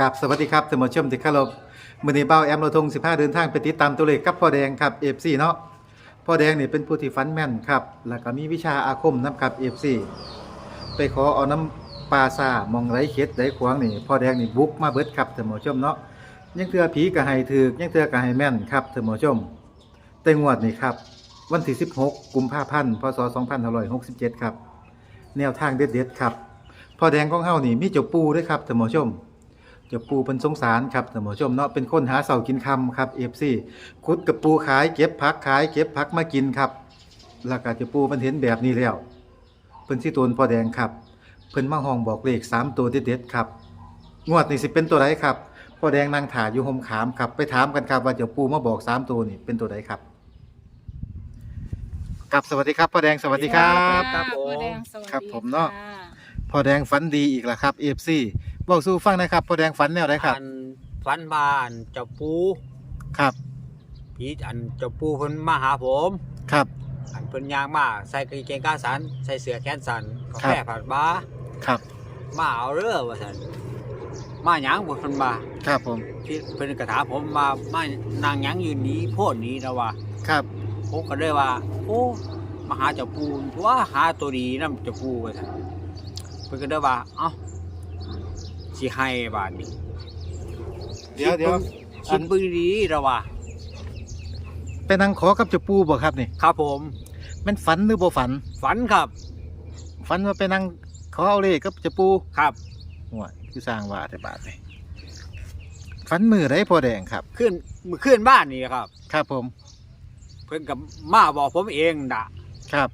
กับสวัสดีครับท่านผู้ชมที่เคารพมื้อนี้เป้าแอมโลทง15 เดินทางไปติดตามตัวเลขกับพ่อแดงครับ FC เนาะพ่อแดงนี่เป็นผู้ที่ฟันแม่นครับ แล้วก็มีวิชาอาคมนํครับ FC ไปขอเอาน้ำปลาซามองไรเข็ดไรขวางนี่พ่อแดงนี่บุกมาเบิดครับท่านผู้ชมเนาะยังเทื่อผีก็ให้ถูกยังเทื่อก็ให้แม่นครับท่านผู้ชมแต่งวดนี่ครับวันที่ 16 กุมภาพันธ์พศ 2567 ครับ แนวทางเด็ดๆครับพ่อแดงของเฮานี่มีเจ้าปูด้วยครับท่านผู้ชม เจ้าปูเป็นสงสารครับท่านผู้ชมเนาะเป็นคนหาเสากินคำครับ FC ขุดกับปูขายเก็บผักขายเก็บผักมากินครับแล้วก็เจ้าปูมันเห็นแบบนี้แล้วเพิ่นสิโตนพ่อแดงครับ เพิ่นมาห้องบอกเลข3ตัวเด็ดๆครับงวดนี้สิเป็นตัวใดครับพ่อแดงนั่งถ่ายอยู่ห่มขามครับ ไปถามกันครับว่าเจ้าปูมาบอกสามตัวนี่เป็นตัวใดครับกับสวัสดีครับพ่อแดงสวัสดีครับ ครับผมพ่อแดงสวัสดีครับผมเนาะค่พ่อแดงฝันดีอีกแล้วครับ FC บอกสู้ฟังหนะครับพ่อแดงฝันแนวไหนครับ อันฟันบานเจ้าปูครับ ผีอันเจ้าปูเพิ่นมาหาผม ครับ อันเพิ่นย่างมาใส่กางเกงขาสันใส่เสื้อแขนสันกาครัแฟบผัดบาครับ มาเอาเรือว่าซั่นมาหยังบ่เพิ่นมาครับผม ที่เพิ่นก็ถามผมมามานั่งหยังอยู่นี้โพดนี้นะว่าครับ ผมก็เลยว่า โอ้มาหาเจ้าปูตัวหาตัวดีนำเจ้าปูว่าซั่นเพิ่นก็เลยว่า เอ้า สิให้บาดนี้เดี๋ยวเดี๋ยวคิดเบิ่งดีๆแล้วว่าไปนั่งขอกับเจ้าปูบ่ครับนี่ครับผมแมันฝันหรือบ่ฝัน ฝันครับ ฝันว่าไปนั่งขอเอาเลขกับเจ้าปูครับหัวคือสร้างว่าแต่บาทเลยฝันมือไรพ่อแดงครับ ขึ้นมือขึ้นบ้านนี่ครับ ครับผม เพิ่นกับมาบอกผมเองดะครับ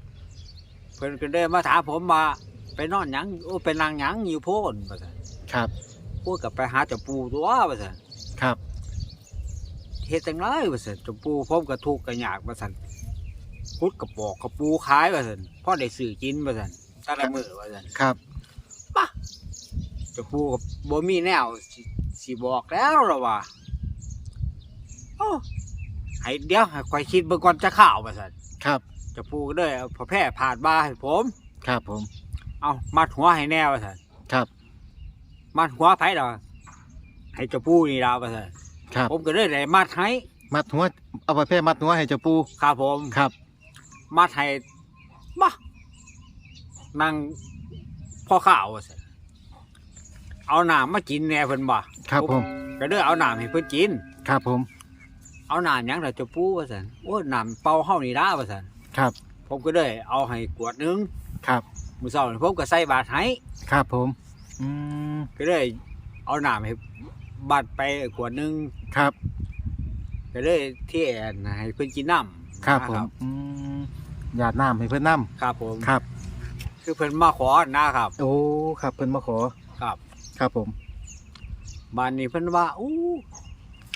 เพิ่นก็ได้มาถามผมมาไปนอนหยังโอ้ไปนางหยังอยู่โพนว่าซั่น ครับ พูดกับไปหาเจ้าปูตัวว่าซั่นครับเฮ็ดจังไรว่าซั่นเจ้าปูผมก็ทุกข์ก็ยากว่าซั่นพุดกับปอกกับปูขายว่าซั่นพ่อได้ซื้อกินว่าซั่นแต่ละมื้อว่าซั่นครับป่ะเจ้าปูก็บ่มีแนวสิสิบอกแล้วล่ะว่าโอ้ให้เดี๋ยวให้ข่อยคิดเบิ่งก่อนจะข่าวว่าซั่นครับเจะปูก็เลยเอาพอแพร่ผ่านบาให้ผม ครับผม เอามัดหัวให้แน่ว่าสันครับ มัดหัวไผดอกให้เจ้าปูนี่ดาวว่าสันครับ ผมก็เลยได้มัดให้มัดหัวเอาไปแพร่มัดหัวให้เจ้าปูครับผมครับ มัดให้มานั่งพ่อข้าวว่าสันเอาน้ำมากินแน่เพิ่นบ่ครับผม ก็เลยเอาน้ำให้เพิ่นกินครับผม เอาน้ำหยังล่ะเจ้าปูว่าสันโอ้น้ำเป่าเฮานี่ล่ะว่าสันครับ ผมก็เลยเอาให้ขวดหนึงครับมื้อเช้านี่ผมก็ใส่บาตรให้ครับผม อืมก็เลยเอาน้ำให้บัดไปขวดหนึงครับ ก็เลยเที่ยนให้เพิ่นกินน้ำครับนะผมอืมหยาดน้ำให้เพิ่นน้ครับผมำครับ คือเพิ่นมาขอนะครับ โอ้ครับเพิ่นมาขอครับ ครับผม บ้านนี้เพิ่นว่าอู้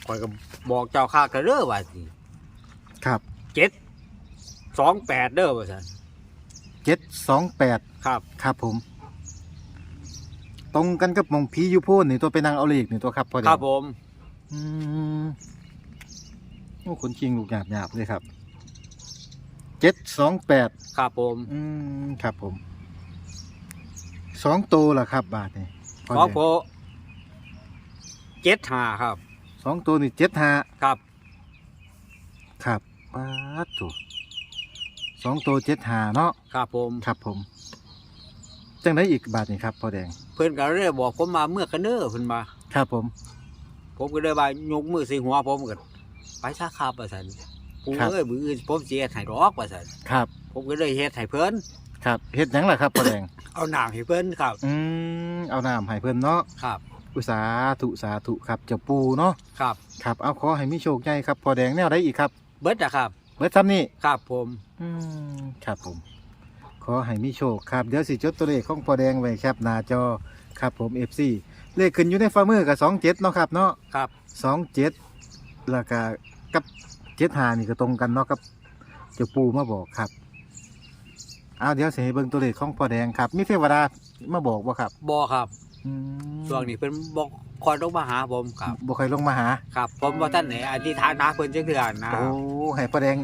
ข่อยก็บอกเจ้าข้าก็เด้อว่าสิครับเจ็ดสองแปดเด้อว่าซั่นเจ็ดสองแปดครับ ครับผม ตรงกันกับหมองผีอยู่โพูนนี่ตัวไปนั่งเอาเลขนี่ตัวครับพอดีครับผม อืมโอ้คนจริงลูกหยาบหยาบเลยครับเจ็ดสองแปดครับผม อืมครับผมสองตัวล่ะครับ บาทนี่พขอแดงโพเจ็ดห้าครับ สองตัวนี่เจ็ดห้า ครับ ครับปาดถูสองตัวเจ็ดห้าเนาะครับผม ครับผม จังได้อีกบาทนี่ครับพอแดง เพิ่นก็เลยบอกผมมาเมื่อกันเด้อเพิ่นมาครับผม ผมก็เลยว่ายกมือใส่หัวผมก็ไปซะครับว่าซั่นปูเอ้ยมืออื่นผมสิเฮ็ดให้ดอกว่าซั่นครับ ผมก็เลยเฮ็ดให้เพิ่นครับเฮ็ดหยังล่ะครับพอแดง เอาน้ำให้เพิ่นครับ อืมเอาน้ำให้เพิ่นเนาะครับ อุสาธุสาธุครับเจ้าปูเนาะครับ ครับ เอาขอให้มีโชคใหญ่ครับพอแดงแนวได้อีกครับเบิดอะครับ เบิดซ้ำนี่ครับผม อืมครับผม ขอให้มีโชคครับ เดี๋ยวสิจดตัวเลขของพอแดงไว้แคปหน้าจอครับผม FC เลขขึ้นอยู่ในฝ่ามือกับ27เนาะครับเนาะครับ27แล้วก็กับ75นี่ก็ตรงกันเนาะครับเจ้าปูมาบอกครับเอาเดี๋ยวสิให้เบิ่งตัวเลขของพอแดงครับ มีเทวดามาบอกบ่ครับบอครับอืมช่วงนี้เพิ่นบอกคอยลงมาหาผมครับบ่เคยลงมาหา ครับ ผมว่าท่านไหนอธิษฐานหาเพิ่นจังเทื่อนะโอ้ให้พอแดง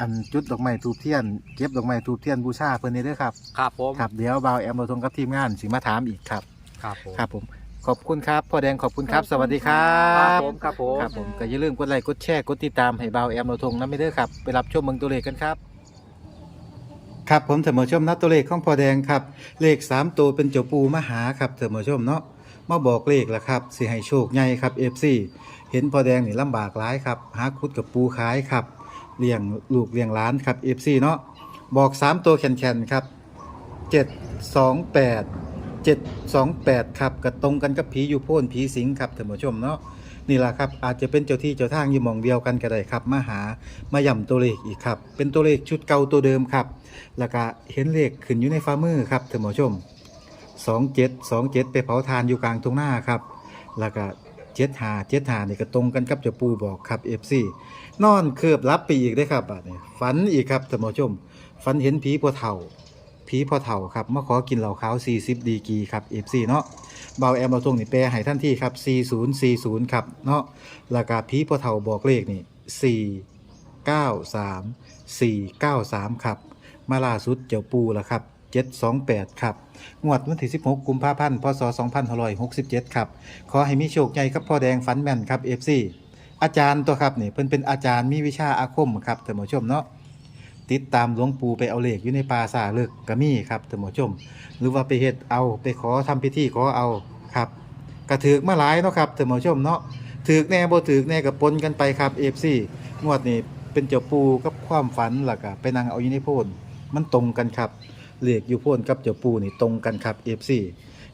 อันจุดดอกไม้ทูบเทียนเก็บดอกไม้ทูบเทียนบูชาเพิ่นนี่เด้อครับครับผมครับเดี๋ยวบ่าวแอมเราทงกับทีมงานสิมาถามอีกครับครับผมครับผมขอบคุณครับพ่อแดงขอบคุณครับ สวัสดีครัครับบผมครับผมครับผมก็อย่าลืมกดไลค์กดแชร์กดติดตามให้เบาแอมเราทงนะไม่เด้อครับไปรับชมเมืองตัวเลขกันครับครับผมเถมอชมนับตัวเลขของพ่อแดงครับ เลข 3 ตัวเป็นเจ้าปูมหาครับเถมอชมเนาะมาบอกเลขแล้วครับสิให้โชคใหญ่ครับ FC เห็นพ่อแดงนี่ลำบากหลายครับหาคุดกับปูขายครับ เลี้ยงลูกเลี้ยงหลานครับ FC เนาะบอก 3 ตัวแข็งๆครับ 728 728 ครับก็ตรงกันกับผีอยู่โพ่นผีสิงครับท่านผู้ชมเนาะนี่แหละครับอาจจะเป็นเจ้าที่เจ้าทางอยู่หมองเดียวกันก็ได้ครับ มาหามาย่ำตัวเลขอีกครับ เป็นตัวเลขชุดเก่าตัวเดิมครับ แล้วก็เห็นเลขขึ้นอยู่ในฟ้ามือครับท่านผู้ชม 27 27 ไปเผาทานอยู่กลางตรงหน้าครับ แล้วก็ 7หา7หานี่ก็ตรงกันกับเจ้าปูบอกครับ FC นอนเคลือบรับไปอีกได้ครับบัดนี้ฝันอีกครับท่านผู้ชม ฝันเห็นผีปัวเฒ่าผีพอเฒ่าครับมาขอกินเหล้าขาว40 ดีกีครับ FC เนาะเบาแอมเราตรงนี่แปลให้ท่านที่ครับ 4040 ครับเนาะแล้วก็ผีพอเฒ่าบอกเลขนี่ 493 493 ครับ มาล่าสุดเจ้าปูแล้วครับ 728 ครับ งวดวันที่ 16 กุมภาพันธ์ พศ 2567 ครับ ขอให้มีโชคใหญ่ครับพ่อแดงฝันแม่นครับ FC อาจารย์ตัวครับนี่เพิ่นเป็นอาจารย์มีวิชาอาคมครับท่านผู้ชมเนาะ ติดตามหลวงปู่ไปเอาเลขอยู่ในป่าสาเลิกก็มีครับท่านผู้ชม หรือว่าไปเฮ็ดเอาไปขอทำพิธีขอเอาครับกระถือมาหลายเนาะครับท่านผู้ชมเนาะถือแน่บ่ถือแน่ก็ปนกันไปครับ FC งวดนี้เป็นเจ้าปูกับความฝันล่ะก็ไปนั่งเอาอยู่ในโพนมันตรงกันครับ เลขอยู่โพนกับเจ้าปูนี่ตรงกันครับ FC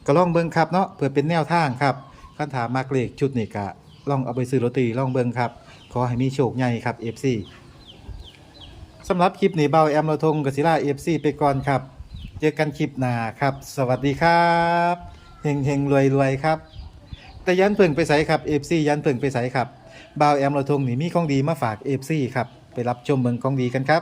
ก็ลองเบิ่งครับเนาะเพื่อเป็นแนวทางครับคันถามมากเลขชุดนี้ก็ลองเอาไปซื้อลอตเตอรี่ลองเบิ่งครับ ขอให้มีโชคใหญ่ครับ FC สำหรับคลิปนี้เบาแอมเราทงกศิลาเอฟซีไปก่อนครับ เจอกันคลิปหน้าครับ สวัสดีครับเฮงเฮงรวยรวยครับ แต่ยันเพิ่งไปใส่ครับเอฟซียันเพิ่งไปใส่ครับเบาแอมเราทงนี่มีของดีมาฝากเอฟซีครับไปรับชมเมืองของดีกันครับ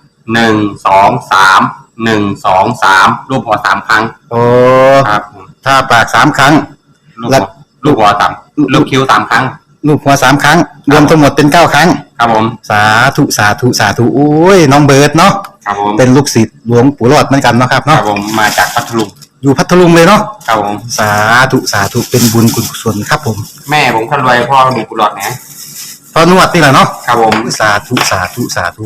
หนึ่งสองสามหนึ่งสองสามรูปหัวสามครั้งโอ้ครับผมถ้าปากสามครั้งลูกแล้หัววลูกหัวสามลูกคิ้วสามครั้ง ลูกหัวสามครั้ง รวมทั้งหมดเป็นเก้าครั้ง ครับผมสาธุสาธุสาธุโอ้ยน้องเบิร์ดเนาะครับผมเป็นลูกศิษย์หลวงปู่รอดเหมือนกันเนาะครับครัเนาะบผมมาจากพัทลุงอยู่พัทลุงเลยเนาะครับผม สาธุสาธุเป็นบุญกุศลครับผมแม่ผมคนรวยพ่อมีกุหลาบนะพอนวดนี่แหละเนาะครับผม สาธุสาธุสาธุ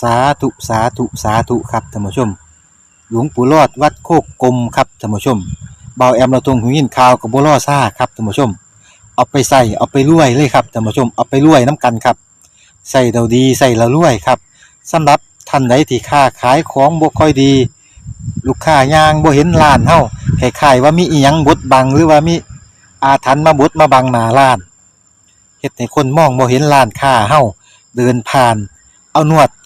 สาธุสาธุสาธุครับท่านผู้ชม หลวงปู่รอดวัดโคกกลมครับท่านผู้ชมเบาแอมเราตรงหูยินข่าวกับบัวล่อซ่าครับท่านผู้ชม เอาไปใส่เอาไปรวยเลยครับท่านผู้ชมเอาไปรวยน้ำกันครับใส่เราดีใส่เรารวยครับสำหรับท่านใดที่ค้าขายของบ่ค่อยดี ลูกค้ายางบ่เห็นร้านเฮาคล้ายว่ามีอีหยังบดบังหรือว่ามีอาถรรพ์มาบดมาบังหน้าร้านเฮ็ดให้คนมองบ่เห็นร้านค้าเฮาเดินผ่าน เอานวด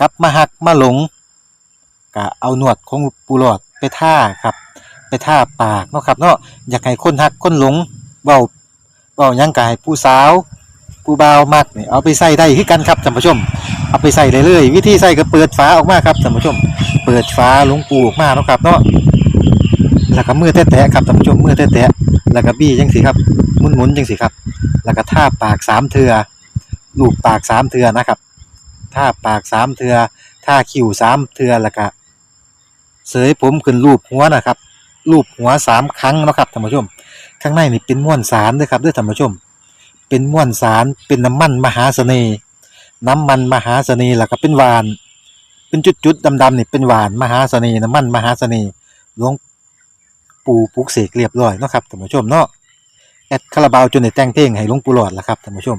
กลับมาหักมาหลงก็เอาหนวดของปูหลอดไปท่าครับ ไปท่าปากเนาะครับเนาะอยากให้คนหักคนหลงเบาเบายังกายผู้สาวผู้บ่าวมักเนี่ยเอาไปใส่ได้คือกันครับท่านผู้ชม เอาไปใส่เลยเลยวิธีใส่ก็เปิดฝาออกมาครับท่านผู้ชม เปิดฝาหลวงปูออกมาเนาะครับเนาะแล้วก็มือแตะๆครับท่านผู้ชมมือแตะๆแล้วก็บี้จังสิครับหมุนๆจังสิครับ แล้วก็ท่าปากสามเทือลูบปากสามเทือนะครับ ท่าปากสามเทือท่าคิ้วสามเทือแล้วก็เสยผมขึ้นรูปหัวนะครับ รูปหัวสามครั้งนะครับท่านผู้ชม ข้างในนี่เป็นม้วนสารด้วยครับด้วยท่านผู้ชม เป็นม้วนสารเป็นน้ำมันมหาเสน่ห์น้ำมันมหาเสน่ห์แล้วก็เป็นหวาน เป็นจุดๆดำๆนี่เป็นหวานมหาเสน่ห์น้ำมันมหาเสน่ห์หลวงปู่ปลุกเสกเรียบร้อยนะครับท่านผู้ชมเนาะแอดคาราบาวจนได้แต่งเพลงให้หลวงปู่หลอดละครับท่านผู้ชม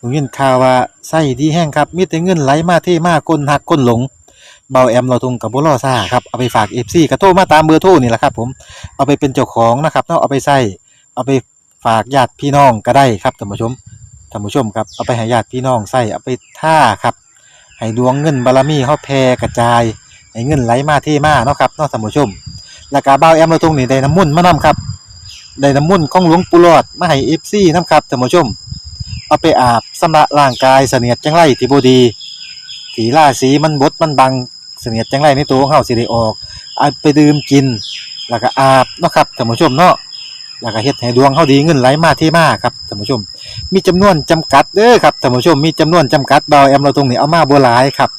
ผมยินข่าวว่าไส้ดีแห้งครับ มีแต่เงินไหลมาเทมาคนหักคนหลงเบาแอมเราทงกับบุรอซ่าครับเอาไปฝากเอฟซีกระโทรมาตามเบอร์โทรนี่แหละครับ ผมเอาไปเป็นเจ้าของนะครับเนาะเอาไปใส่เอาไปฝากญาติพี่น้องก็ได้ครับท่านผู้ชมท่านผู้ชมครับเอาไปให้ญาติพี่น้องใส่เอาไปท่าครับให้ดวงเงินบารมีเฮาแผ่กระจายให้เงินไหลมาเทมาเนาะครับเนาะท่านผู้ชมแล้วก็เบาแอมเราทงนี่ได้น้ำมุ่นมานํครับได้น้ำมุ่นของหลวงปู่หลอดมาให้เอฟซีนํครับท่านผู้ชม เอาไปอาบสำระร่างกายเสนียดจังไรที่บ่ดีถีล่าสีมันบดมันบังเสนียดจังไรในตัวของเฮาสิได้ออกเอาไปดื่มกิน แล้วก็อาบเนาะครับท่านผู้ชมเนาะแล้วก็เฮ็ดให้ดวงเฮาดีเงินไหลมาเทมาครับท่านผู้ชม มีจำนวนจำกัดเด้อครับท่านผู้ชมมีจำนวนจำกัดเบาแอมเราตรงนี้เอามาบ่หลายครับ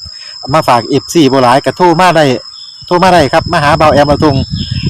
มาฝาก FC บ่หลายก็โทรมาได้โทรมาได้ครับมาหาเบาแอมเราตรง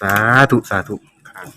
สาธุ สาธุครับ